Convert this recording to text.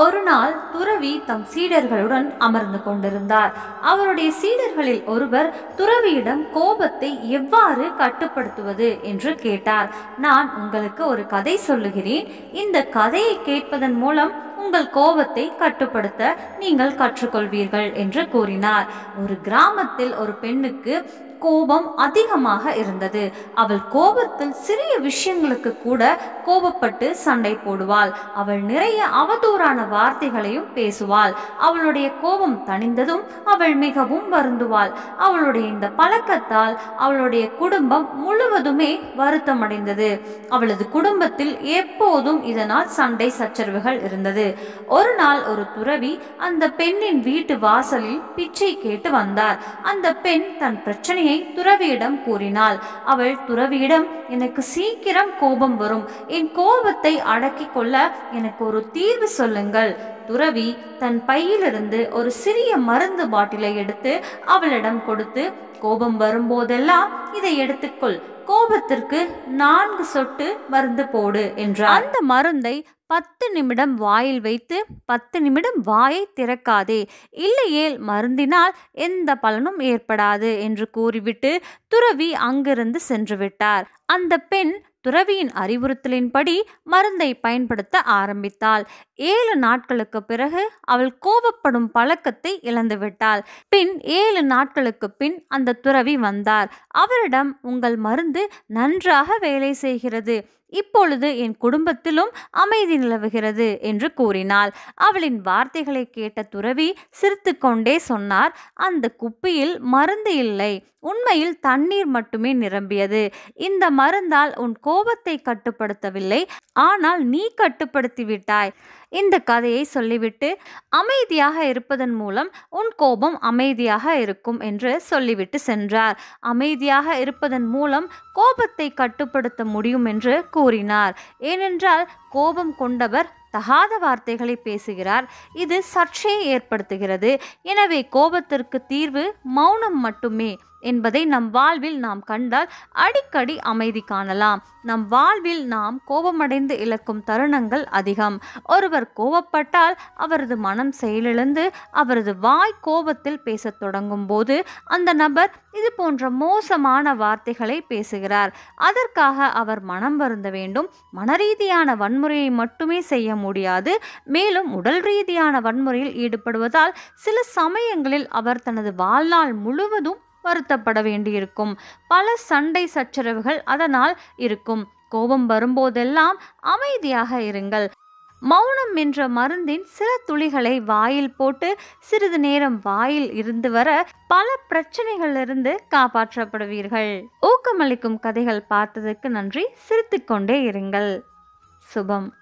ஒரு நாள் துறவி தம் சீடர்களுடன் அமர்ந்து கொண்டிருந்தார். அவருடைய சீடர்களில் ஒருவர் துறவியிடம் கோபத்தை எவ்வாறு கட்டுப்படுத்துவது என்று கேட்டார். நான் உங்களுக்கு ஒரு கதை சொல்லுகிறேன். இந்த கதையை கேட்பதன் மூலம் உங்கள் கோபத்தை கட்டுப்படுத்த நீங்கள் கற்றுக்கொள்வீர்கள் என்று கூறினார். ஒரு கிராமத்தில் ஒரு பெண்ணுக்கு கோபம் அதிகமாக இருந்தது. அவள் கோபத்தில் சிறிய விஷயங்களுக்கு கூட கோபப்பட்டு சண்டை போடுவாள். அவள் நிறைய அவதூறான வார்த்தைகளையும் பேசுவாள். அவளுடைய கோபம் தணிந்ததும் அவள் மிகவும் வருந்துவாள். அவளுடைய இந்த பழக்கத்தால் அவளுடைய குடும்பம் முழுவதுமே வருத்தமடைந்தது. அவளது குடும்பத்தில் எப்போதும் இதனால் சண்டை சச்சரவுகள் இருந்தது. ஒரு நாள் ஒரு துறவி அந்த பெண்ணின் வீட்டு வாசலில் பிச்சை கேட்டு வந்தார். அந்த பெண் தன் உண்மையை துறவியிடம் கூறினாள் அவள் துறவியிடம் எனக்கு சீக்கிரம் கோபம் வரும். என் கோபத்தை அடக்கிக் கொள்ள எனக்கு ஒரு தீர்வு சொல்லுங்கள். துறவி தன் பையிலிருந்து ஒரு சிறிய மருந்து பாட்டிலை எடுத்து அவளிடம் கொடுத்து கோபம் வரும்போதெல்லாம் இதை எடுத்துக்கொள். கோபத்திற்கு நான்கு சொட்டு மருந்து போடு என்றார். அந்த மருந்தை பத்து நிமிடம் வாயில் வைத்து பத்து நிமிடம் வாயை திறக்காதே. இல்லையேல் மருந்தினால் எந்த பலனும் ஏற்படாது என்று கூறிவிட்டு துறவி அங்கிருந்து சென்று விட்டார். அந்த பெண் துறவியின் அறிவுறுத்தலின்படி மருந்தை பயன்படுத்த ஆரம்பித்தாள். ஏழு நாட்களுக்கு பிறகு அவள் கோபப்படும் பழக்கத்தை இழந்துவிட்டாள் பின் ஏழு நாட்களுக்கு பின் அந்த துறவி வந்தார். அவரிடம் உங்கள் மருந்து நன்றாக வேலை செய்கிறது. இப்பொழுது என் குடும்பத்திலும் அமைதி நிலவுகிறது என்று கூறினாள். அவளின் வார்த்தைகளை கேட்ட துறவி சிரித்துக்கொண்டே சொன்னார் அந்த குப்பியில் மருந்து இல்லை. உண்மையில் தண்ணீர் மட்டுமே நிரம்பியது. இந்த மருந்தால் உன் கோபத்தை கட்டுப்படுத்தவில்லை. ஆனால் நீ கட்டுப்படுத்தி விட்டாய். இந்த கதையை சொல்லிவிட்டு அமைதியாக இருப்பதன் மூலம் உன் கோபம் அமைதியாக இருக்கும் என்று சொல்லிவிட்டு சென்றார். அமைதியாக இருப்பதன் மூலம் கோபத்தை கட்டுப்படுத்த முடியும் என்று கூறினார். ஏனென்றால் கோபம் கொண்டவர் தகாத வார்த்தைகளை பேசுகிறார். இது சர்ச்சையை ஏற்படுத்துகிறது. எனவே கோபத்திற்கு தீர்வு மௌனம் மட்டுமே. என்பதை நம் வாழ்வில் நாம் கண்டால் அடிக்கடி அமைதி காணலாம். நம் வாழ்வில் நாம் கோபமடைந்து இழக்கும் தருணங்கள் அதிகம். ஒருவர் கோபப்பட்டால் அவரது மனம் செயலிழந்து அவரது வாய் கோபத்தில் பேசத் தொடங்கும் போது அந்த நபர் இது போன்ற மோசமான வார்த்தைகளை பேசுகிறார். அதற்காக அவர் மனம் வருந்த வேண்டும். மனரீதியான வன்முறையை மட்டுமே செய்ய முடியாது. மேலும் உடல் ரீதியான வன்முறையில் ஈடுபடுவதால் சில சமயங்களில் அவர் தனது வாழ்நாள் முழுவதும் வருத்தப்பட வேண்டியிருக்கும். பல சண்டை சச்சரவுகள் அதனால் இருக்கும். கோபம் வரும்போதெல்லாம் அமைதியாக இருங்கள். மௌனம் என்ற மருந்தின் சில துளிகளை வாயில் போட்டு சிறிது நேரம் வாயில் இருந்து வர பல பிரச்சனைகளிலிருந்து காப்பாற்றப்படுவீர்கள். ஊக்கமளிக்கும் கதைகள் பார்த்ததற்கு நன்றி. சிரித்துக்கொண்டே இருங்கள். சுபம்.